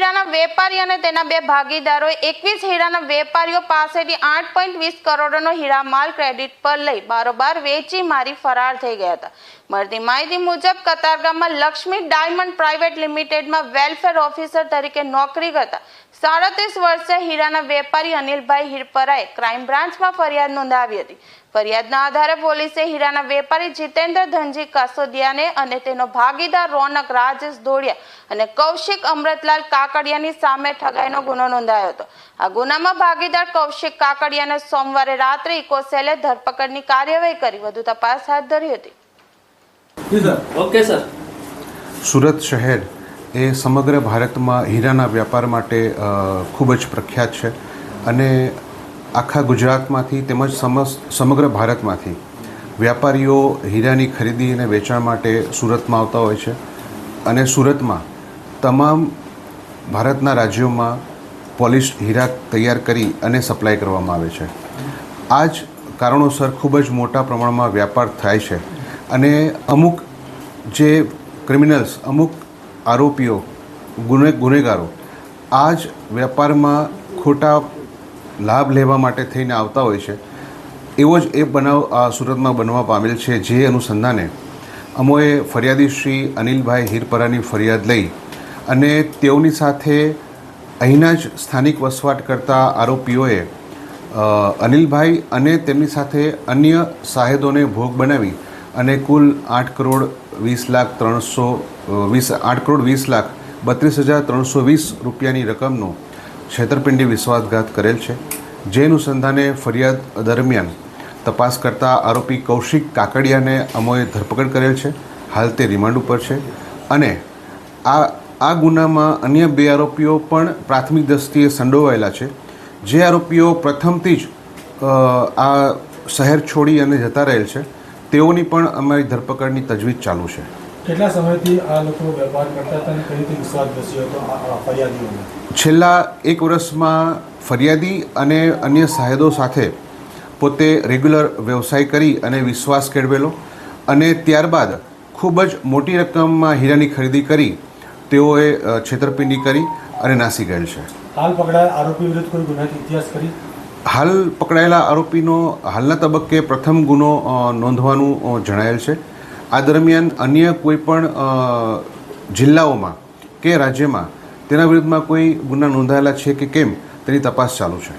વેપારી અને તેના બે ભાગીદારોએ એકવીસ હીરાના વેપારીઓ પાસેથી આઠ પોઈન્ટ વીસ કરોડનો હીરા માલ ક્રેડિટ પર લઈ બારોબાર વેચી મારી ફરાર થઈ ગયા હતા. મળતી માહિતી મુજબ કતારગામમાં લક્ષ્મી ડાયમંડ પ્રાઇવેટ લિમિટેડમાં વેલફેર ઓફિસર તરીકે નોકરી કરતા સાડત્રીસ વર્ષીય હીરાના વેપારી અનિલભાઈ હિરપરાએ ક્રાઇમ બ્રાન્ચમાં ફરિયાદ નોંધાવી હતી. ફરિયાદના આધારે પોલીસે હીરાના વેપારી જીતેન્દ્ર ધનજી કાસોદિયાને અને તેનો ભાગીદાર રોનક રાજેશ ધોળિયા અને કૌશિક અમૃતલાલ કાકડિયાની સામે ઠગાઈનો ગુનો નોંધાયો હતો. આ ગુનામાં ભાગીદાર કૌશિક કાકડિયાને સોમવારે રાત્રે ઇકોસેલે ધરપકડની કાર્યવાહી કરી. વધુ તપાસ હાથ ધરી હતી. Okay sir. સુરત શહેર એ સમગ્ર ભારતમાં હીરાના વ્યાપાર માટે ખૂબ જ પ્રખ્યાત છે. અને આખા ગુજરાતમાંથી તેમજ સમગ્ર ભારતમાંથી વ્યાપારીઓ હીરાની ખરીદી અને વેચાણ માટે સુરતમાં આવતા હોય છે અને સુરતમાં તમામ ભારતના રાજ્યોમાં પોલિશ હીરા તૈયાર કરી અને સપ્લાય કરવામાં આવે છે. આ જ કારણોસર ખૂબ જ મોટા પ્રમાણમાં વ્યાપાર થાય છે અને અમુક જે ક્રિમિનલ્સ અમુક આરોપીઓ, ગુને, ગુનેગારો આ જ વ્યાપારમાં ખોટા લાભ લેવા માટે થઈને આવતા હોય છે. એવો જ એ બનાવ આ સુરતમાં બનવા પામેલ છે જે અનુસંધાને અમોએ ફરિયાદી શ્રી અનિલભાઈ હીરપરાની ફરિયાદ લઈ અને તેઓની સાથે અહીંના જ સ્થાનિક વસવાટ કરતા આરોપીઓએ અનિલભાઈ અને તેમની સાથે અન્ય સાહેદોને ભોગ બનાવી અને કુલ આઠ કરોડ વીસ લાખ ત્રણસો વીસ, આઠ કરોડ વીસ લાખ બત્રીસ હજાર ત્રણસો વીસ રૂપિયાની રકમનો છેતરપિંડી વિશ્વાસઘાત કરેલ છે. જે અનુસંધાને ફરિયાદ દરમિયાન તપાસ કરતા આરોપી કૌશિક કાકડિયાને અમોએ ધરપકડ કરેલ છે. હાલ તે રિમાન્ડ ઉપર છે અને આ આ ગુનામાં અન્ય બે આરોપીઓ પણ પ્રાથમિક દ્રષ્ટિએ સંડોવાયેલા છે. જે આરોપીઓ પ્રથમથી જ આ શહેર છોડી અને જતા રહેલ છે. તેઓની પણ અમારી ધરપકડની તજવીજ ચાલુ છે. કેટલા સમયથી આ લોકો વેપાર કરતા હતા અને કઈ રીતે વિશ્વાસ બેસ્યો હતો ફરિયાદીઓને છેલ્લા એક વર્ષમાં ફરિયાદી અને અન્ય સાહેદો સાથે પોતે રેગ્યુલર વ્યવસાય કરી અને વિશ્વાસ કેળવેલો અને ત્યારબાદ ખૂબ જ મોટી રકમમાં હીરાની ખરીદી કરી તેઓએ છેતરપિંડી કરી અને નાસી ગયેલ છે. હાલ પકડાયેલા આરોપી વિરુદ્ધ કોઈ ગુનાહિત ઇતિહાસ કરી? હાલ પકડાયેલા આરોપીનો હાલના તબક્કે પ્રથમ ગુનો નોંધવાનું જણાયેલ છે. આ દરમિયાન અન્ય કોઈ પણ જિલ્લાઓમાં કે રાજ્યમાં તેના વિરુદ્ધમાં કોઈ ગુના નોંધાયેલા છે કે કેમ તેની તપાસ ચાલુ છે.